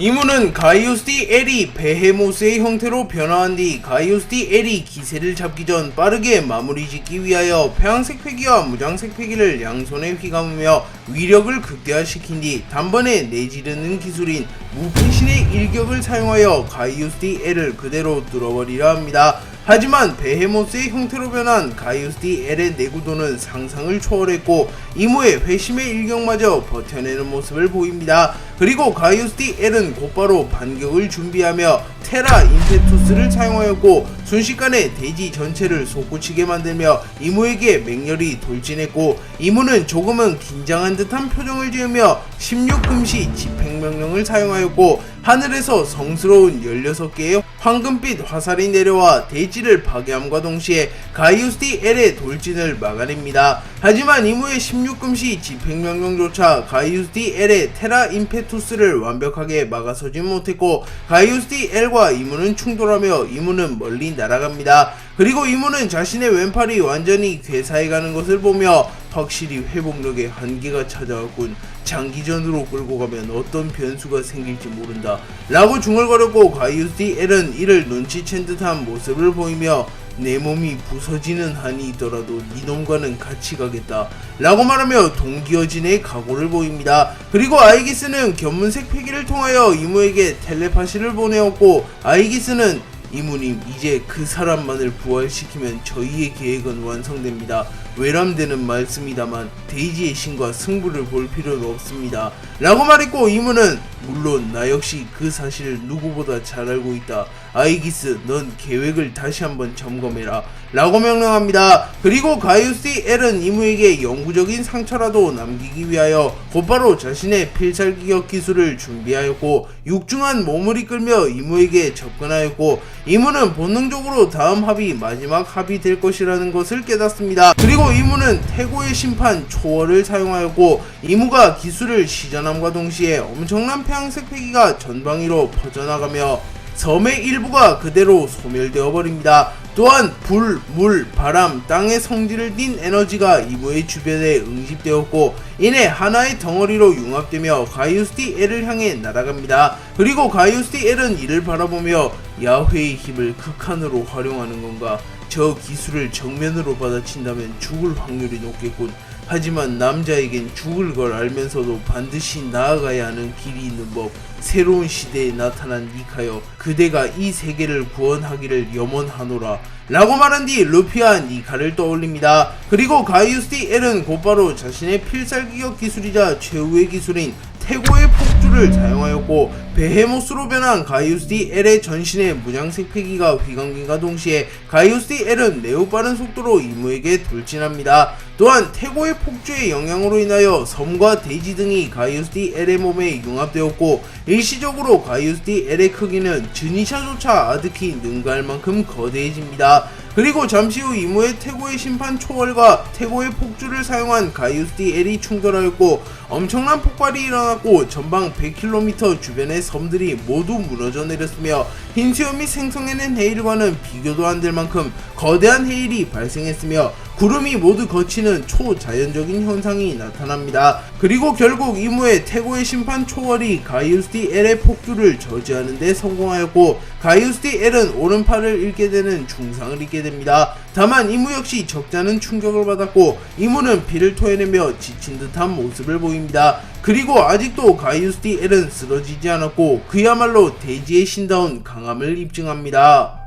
이문은 가이오스 D L이 베헤모스의 형태로 변화한 뒤 가이오스 D L이 기세를 잡기 전 빠르게 마무리 짓기 위하여 폐양색 패기와 무장색 패기를 양손에 휘감으며 위력을 극대화시킨 뒤 단번에 내지르는 기술인 무패신의 일격을 사용하여 가이오스 D L을 그대로 뚫어버리려 합니다. 하지만 베헤모스의 형태로 변한 가이오스 D L의 내구도는 상상을 초월했고 이무의 회심의 일격마저 버텨내는 모습을 보입니다. 그리고 가이오스 D L은 곧바로 반격을 준비하며 테라 임페투스를 사용하였고 순식간에 대지 전체를 솟구치게 만들며 이무에게 맹렬히 돌진했고 이무는 조금은 긴장한 듯한 표정을 지으며 16금시 집행명령을 사용하였고 하늘에서 성스러운 16개의 황금빛 화살이 내려와 대지를 파괴함과 동시에 가이오스 D L의 돌진을 막아냅니다. 하지만 이무의 16금시 집행명령조차 가이오스 D L의 테라 임페투스를 완벽하게 막아서지 못했고 가이오스 D L과 이무는 충돌하며 이무는 멀리 날아갑니다. 그리고 이무는 자신의 왼팔이 완전히 괴사해가는 것을 보며 확실히 회복력에 한계가 찾아왔군. 장기전으로 끌고 가면 어떤 변수가 생길지 모른다. 라고 중얼거렸고 L은 이를 눈치챈 듯한 모습을 보이며 내 몸이 부서지는 한이 있더라도 이놈과는 같이 가겠다. 라고 말하며 동기어진의 각오를 보입니다. 그리고 아이기스는 견문색 패기를 통하여 이무에게 텔레파시를 보내었고 아이기스는 이무님 이제 그 사람만을 부활시키면 저희의 계획은 완성됩니다. 외람되는 말씀이다만 데이지의 신과 승부를 볼 필요는 없습니다. 라고 말했고 이무는 물론 나 역시 그 사실을 누구보다 잘 알고 있다. 아이기스 넌 계획을 다시 한번 점검해라. 라고 명령합니다. 그리고 가이오스 L은 이무에게 영구적인 상처라도 남기기 위하여 곧바로 자신의 필살기격 기술을 준비하였고 육중한 몸을 이끌며 이무에게 접근하였고 이무는 본능적으로 다음 합이 마지막 합이 될 것이라는 것을 깨닫습니다. 그리고 이무는 태고의 심판 초월을 사용하였고 이무가 기술을 시전함과 동시에 엄청난 폐양색 패기가 전방위로 퍼져나가며 섬의 일부가 그대로 소멸되어 버립니다. 또한 불, 물, 바람, 땅의 성질을 띤 에너지가 이무의 주변에 응집되었고 이내 하나의 덩어리로 융합되며 가이오스티 L을 향해 날아갑니다. 그리고 가이오스티 L은 이를 바라보며 야훼의 힘을 극한으로 활용하는 건가? 저 기술을 정면으로 받아친다면 죽을 확률이 높겠군. 하지만 남자에겐 죽을 걸 알면서도 반드시 나아가야 하는 길이 있는 법. 새로운 시대에 나타난 니카여, 그대가 이 세계를 구원하기를 염원하노라. 라고 말한 뒤 루피와 니카를 떠올립니다. 그리고 가이오스티 L은 곧바로 자신의 필살기격 기술이자 최후의 기술인 태고의 폭 주를 사용하였고 베헤모스로 변한 가이오스디 L의 전신에 무장색 패기가 휘감긴과 동시에 가이오스디 L은 매우 빠른 속도로 이무에게 돌진합니다. 또한 태고의 폭주의 영향으로 인하여 섬과 대지 등이 가이오스디 L의 몸에 융합되었고 일시적으로 가이오스디 L의 크기는 드니샤조차 아득히 능가할 만큼 거대해집니다. 그리고 잠시 후 이무의 태고의 심판 초월과 태고의 폭주를 사용한 가이오스디 L이 충돌하였고 엄청난 폭발이 일어났고 전방 100km 주변의 섬들이 모두 무너져 내렸으며 흰수염이 생성해낸 헤일과는 비교도 안 될 만큼 거대한 헤일이 발생했으며 구름이 모두 거치는 초자연적인 현상이 나타납니다. 그리고 결국 이무의 태고의 심판 초월이 가이오스디 L의 폭주를 저지하는 데 성공하였고 가이오스디 L은 오른팔을 잃게 되는 중상을 입게 됩니다. 다만 이무 역시 적잖은 충격을 받았고 이무는 피를 토해내며 지친 듯한 모습을 보입니다. 그리고 아직도 가이오스디 L은 쓰러지지 않았고 그야말로 대지의 신다운 강함을 입증합니다.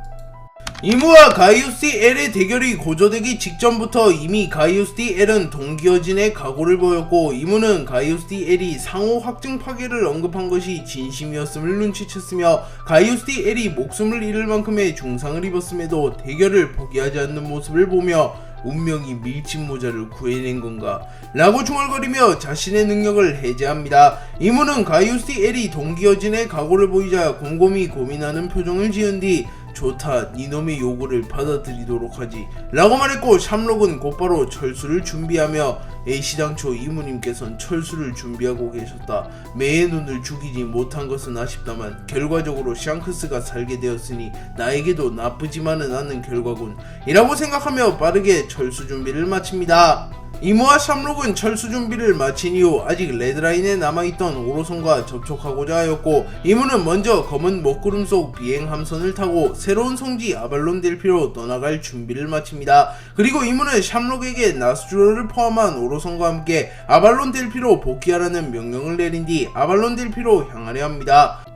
이무와 가이오스 L의 대결이 고조되기 직전부터 이미 가이오스 L은 동기어진의 각오를 보였고 이무는 가이오스 L이 상호 확증 파괴를 언급한 것이 진심이었음을 눈치챘으며 가이오스 L이 목숨을 잃을 만큼의 중상을 입었음에도 대결을 포기하지 않는 모습을 보며 운명이 밀짚 모자를 구해낸 건가? 라고 중얼거리며 자신의 능력을 해제합니다. 이무는 가이오스 L이 동기어진의 각오를 보이자 곰곰이 고민하는 표정을 지은 뒤 좋다 니놈의 요구를 받아들이도록 하지. 라고 말했고 샴록은 곧바로 철수를 준비하며 A시당초 이무님께선 철수를 준비하고 계셨다. 매의 눈을 죽이지 못한 것은 아쉽다만 결과적으로 샹크스가 살게 되었으니 나에게도 나쁘지만은 않은 결과군. 이라고 생각하며 빠르게 철수 준비를 마칩니다 이모와 샴록은 철수 준비를 마친 이후 아직 레드라인에 남아있던 오로선과 접촉하고자 하였고 이모는 먼저 검은 먹구름 속 비행 함선을 타고 새로운 성지 아발론 델피로 떠나갈 준비를 마칩니다. 그리고 이모는 샴록에게 나스주로를 포함한 오로선과 함께 아발론 델피로 복귀하라는 명령을 내린 뒤 아발론 델피로 향하려 합니다.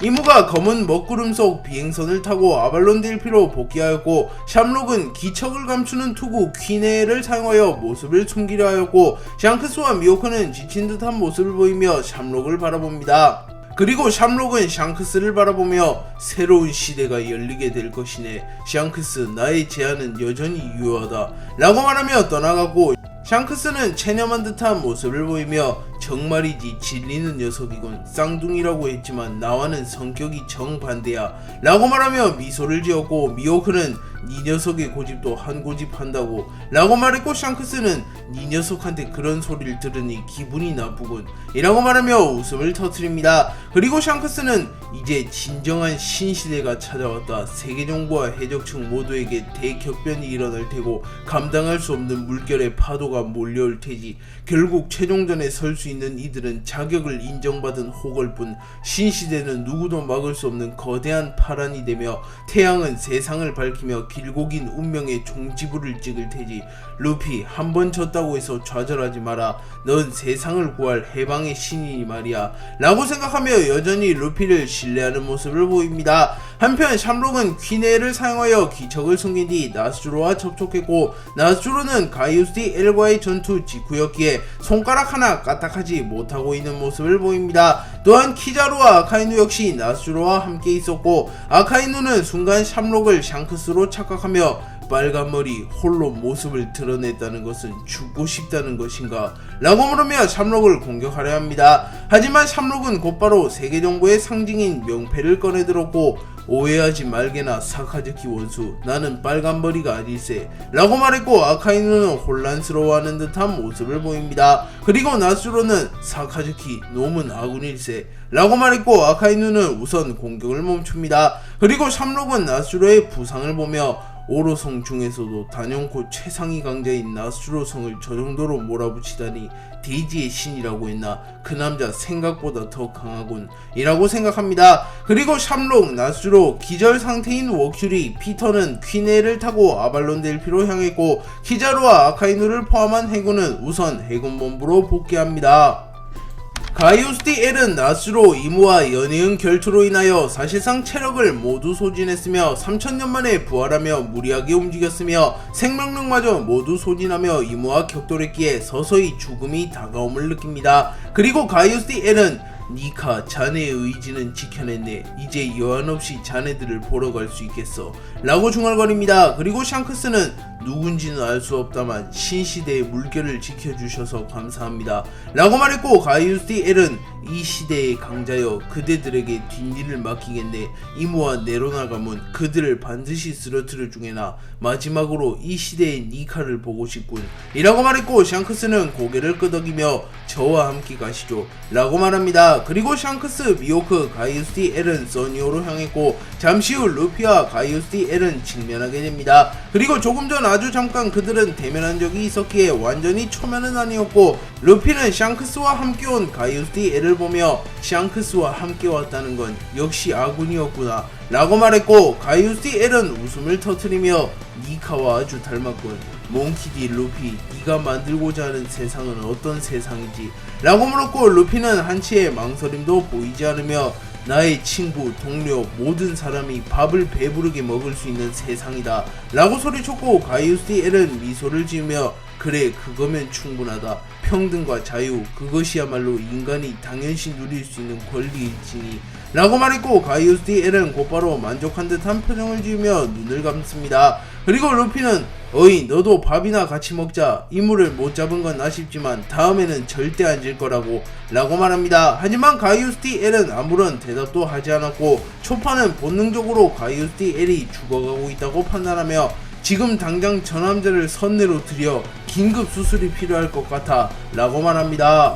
이무가 검은 먹구름 속 비행선을 타고 아발론 델피로 복귀하였고 샴록은 기척을 감추는 투구 퀴네를 사용하여 모습을 숨기려 하였고 샹크스와 미오크는 지친 듯한 모습을 보이며 샴록을 바라봅니다. 그리고 샴록은 샹크스를 바라보며 새로운 시대가 열리게 될 것이네. 샹크스 나의 제안은 여전히 유효하다. 라고 말하며 떠나가고 샹크스는 체념한 듯한 모습을 보이며 정말이지 질리는 녀석이군. 쌍둥이라고 했지만 나와는 성격이 정반대야. 라고 말하며 미소를 지었고 미오크는 네 녀석의 고집도 한 고집 한다고. 라고 말했고 샹크스는 네 녀석한테 그런 소리를 들으니 기분이 나쁘군. 이라고 말하며 웃음을 터뜨립니다. 그리고 샹크스는 이제 진정한 신시대가 찾아왔다. 세계정부와 해적층 모두에게 대격변이 일어날 테고 감당할 수 없는 물결의 파도가 몰려올 테지. 결국 최종전에 설 수 있는 이들은 자격을 인정받은 호걸뿐 신시대는 누구도 막을 수 없는 거대한 파란이 되며 태양은 세상을 밝히며 길고 긴 운명의 종지부를 찍을 테지. 루피 한 번 졌다고 해서 좌절하지 마라. 넌 세상을 구할 해방의 신이니 말이야. 라고 생각하며 여전히 루피를 신뢰하는 모습을 보입니다 한편 샴록은 퀴네를 사용하여 기척을 숨긴 뒤 나스주로와 접촉했고 나스주로는 가이우스 엘과의 전투 직후였기에 손가락 하나 까딱하지 못하고 있는 모습을 보입니다. 또한 키자루와 아카이누 역시 나스주로와 함께 있었고 아카이누는 순간 샴록을 샹크스로 착각하며 빨간 머리 홀로 모습을 드러냈다는 것은 죽고 싶다는 것인가? 라고 물으며 샴록을 공격하려 합니다. 하지만 샴록은 곧바로 세계 정부의 상징인 명패를 꺼내들었고 오해하지 말게나 사카즈키 원수 나는 빨간 머리가 아닐세 라고 말했고 아카이누는 혼란스러워하는 듯한 모습을 보입니다. 그리고 나스로는 사카즈키 놈은 아군일세 라고 말했고 아카이누는 우선 공격을 멈춥니다. 그리고 샴록은 나스로의 부상을 보며 오로성 중에서도 단연코 최상위 강자인 나스로성을 저 정도로 몰아붙이다니 데이지의 신이라고 했나 그 남자 생각보다 더 강하군 이라고 생각합니다. 그리고 샴록 나스로 기절 상태인 워큐리 피터는 퀴네를 타고 아발론 델피로 향했고 키자루와 아카이누를 포함한 해군은 우선 해군본부로 복귀합니다 가이오스티 L은 나스로 이무와 연이은 결투로 인하여 사실상 체력을 모두 소진했으며 3000년 만에 부활하며 무리하게 움직였으며 생명력마저 모두 소진하며 이무와 격돌했기에 서서히 죽음이 다가옴을 느낍니다. 그리고 가이오스티 L은 니카 자네의 의지는 지켜냈네. 이제 여한 없이 자네들을 보러 갈 수 있겠어 라고 중얼거립니다. 그리고 샹크스는 누군지는 알 수 없다만 신시대의 물결을 지켜주셔서 감사합니다. 라고 말했고 가이우스티 L은 이 시대의 강자여 그대들에게 뒷일을 맡기겠네. 이모와 네로나 가문 그들을 반드시 쓰러뜨려 중에나 마지막으로 이 시대의 니카를 보고 싶군. 이라고 말했고 샹크스는 고개를 끄덕이며 저와 함께 가시죠. 라고 말합니다. 그리고 샹크스, 미오크, 가이우스티 L은 써니오로 향했고 잠시 후 루피와 가이우스티 L은 직면하게 됩니다. 그리고 조금 전 아주 잠깐 그들은 대면한 적이 있었기에 완전히 초면은 아니었고 루피는 샹크스와 함께 온 가이우스티 L을 보며 샹크스와 함께 왔다는 건 역시 아군이었구나 라고 말했고 가이우스티 L은 웃음을 터뜨리며 니카와 아주 닮았군. 몽키디 루피 네가 만들고자 하는 세상은 어떤 세상이지 라고 물었고 루피는 한치의 망설임도 보이지 않으며 나의 친구, 동료, 모든 사람이 밥을 배부르게 먹을 수 있는 세상이다. 라고 소리쳤고 가이우스티 L은 미소를 지으며 그래 그거면 충분하다 평등과 자유 그것이야말로 인간이 당연시 누릴 수 있는 권리일지니. 라고 말했고 가이우스티 L은 곧바로 만족한 듯한 표정을 지으며 눈을 감습니다. 그리고 루피는 어이 너도 밥이나 같이 먹자. 이물을 못 잡은 건 아쉽지만 다음에는 절대 안 질 거라고 라고 말합니다. 하지만 가이우스티 L은 아무런 대답도 하지 않았고 초파는 본능적으로 가이우스티 L이 죽어가고 있다고 판단하며 지금 당장 저 남자를 선내로 들여 긴급 수술이 필요할 것 같아 라고 말합니다